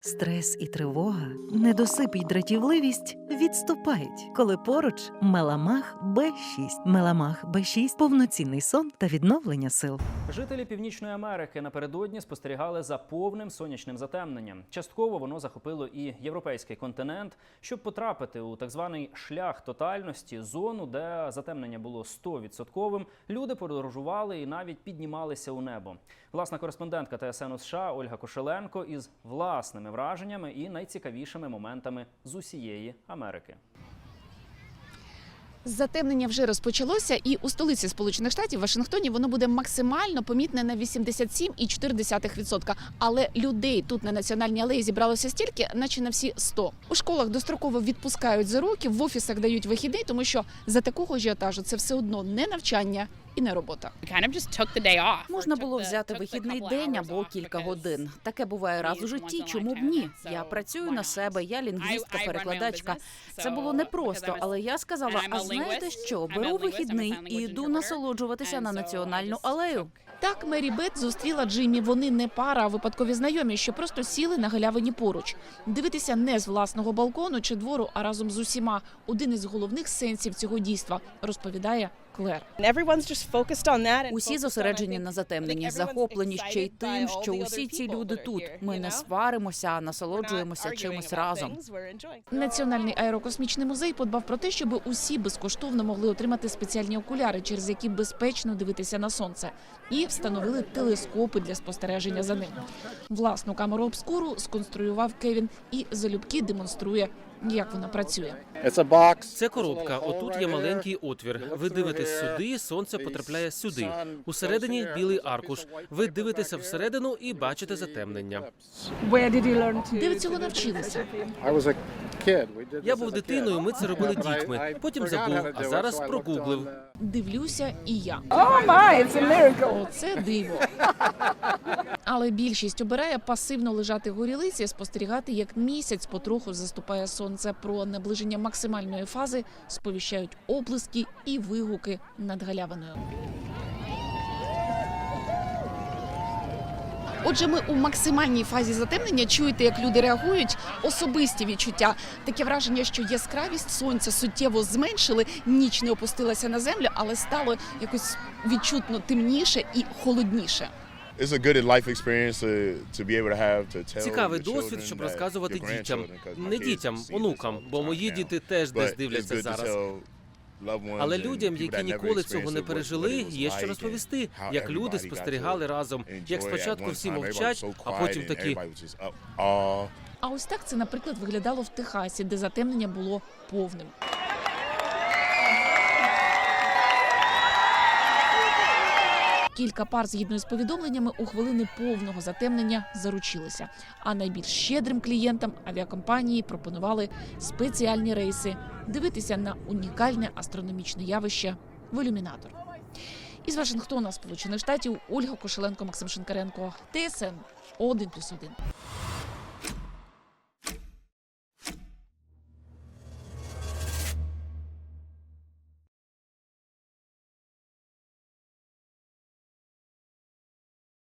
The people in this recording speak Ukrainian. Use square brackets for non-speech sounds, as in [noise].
Стрес і тривога, недосип і дратівливість відступають, коли поруч Меламах Б6. Меламах Б6 – повноцінний сон та відновлення сил. Жителі Північної Америки напередодні спостерігали за повним сонячним затемненням. Частково воно захопило і європейський континент, щоб потрапити у так званий шлях тотальності, зону, де затемнення було 100%, Люди подорожували і навіть піднімалися у небо. Власна кореспондентка ТСН США Ольга Кошеленко із власними враженнями і найцікавішими моментами з усієї Америки. Затемнення вже розпочалося, і у столиці Сполучених Штатів Вашингтоні воно буде максимально помітне на 87,4%. Але людей тут на національній алеї зібралося стільки, наче на всі 100. У школах достроково відпускають за роки, в офісах дають вихідний, тому що за такого ажіотажу це все одно не навчання і не робота. Можна було взяти вихідний день або кілька годин. Таке буває раз у житті. Чому б ні? Я працюю на себе, я лінгвістка, перекладачка. Це було непросто, але я сказала: а знаєте що? Беру вихідний і йду насолоджуватися на національну алею. Так Мері Бет зустріла Джиммі. Вони не пара, а випадкові знайомі, що просто сіли на галявині поруч. Дивитися не з власного балкону чи двору, а разом з усіма. Один із головних сенсів цього дійства розповідає Клер. Усі зосереджені на затемненні, захоплені ще й тим, що усі ці люди тут. Ми не сваримося, а насолоджуємося чимось разом. Національний аерокосмічний музей подбав про те, щоб усі безкоштовно могли отримати спеціальні окуляри, через які безпечно дивитися на сонце, і встановили телескопи для спостереження за ним. Власну камеру обскуру сконструював Кевін і залюбки демонструє, як вона працює. Це коробка. Отут є маленький отвір. Ви дивитесь сюди, сонце потрапляє сюди. Усередині білий аркуш. Ви дивитеся всередину і бачите затемнення. Де ви цього навчилися? Я був дитиною. Ми це робили дітьми. Потім забув, а зараз прогуглив. Дивлюся і я. Оце диво. [laughs] Але більшість обирає пасивно лежати горілиці, спостерігати, як місяць потроху заступає сонце. Про наближення максимальної фази сповіщають оплески і вигуки над галявиною. Отже, ми у максимальній фазі затемнення чуєте, як люди реагують, особисті відчуття. Таке враження, що яскравість сонця суттєво зменшили, ніч не опустилася на землю, але стало якось відчутно темніше і холодніше. It's a good life experience to, to be able to have to tell Цікавий досвід, щоб розказувати дітям. Не дітям, онукам, бо мої діти теж десь дивляться зараз. Але людям, people які ніколи цього не пережили, є що like розповісти, як люди спостерігали разом. Як спочатку всі мовчать, а потім такі. А ось так це, наприклад, виглядало в Техасі, де затемнення було повним. Кілька пар, згідно з повідомленнями, у хвилини повного затемнення заручилися. А найбільш щедрим клієнтам авіакомпанії пропонували спеціальні рейси дивитися на унікальне астрономічне явище в ілюмінатор. Із Вашингтона, Сполучених Штатів, Ольга Кошеленко, Максим Шинкаренко, ТСН 1+,1.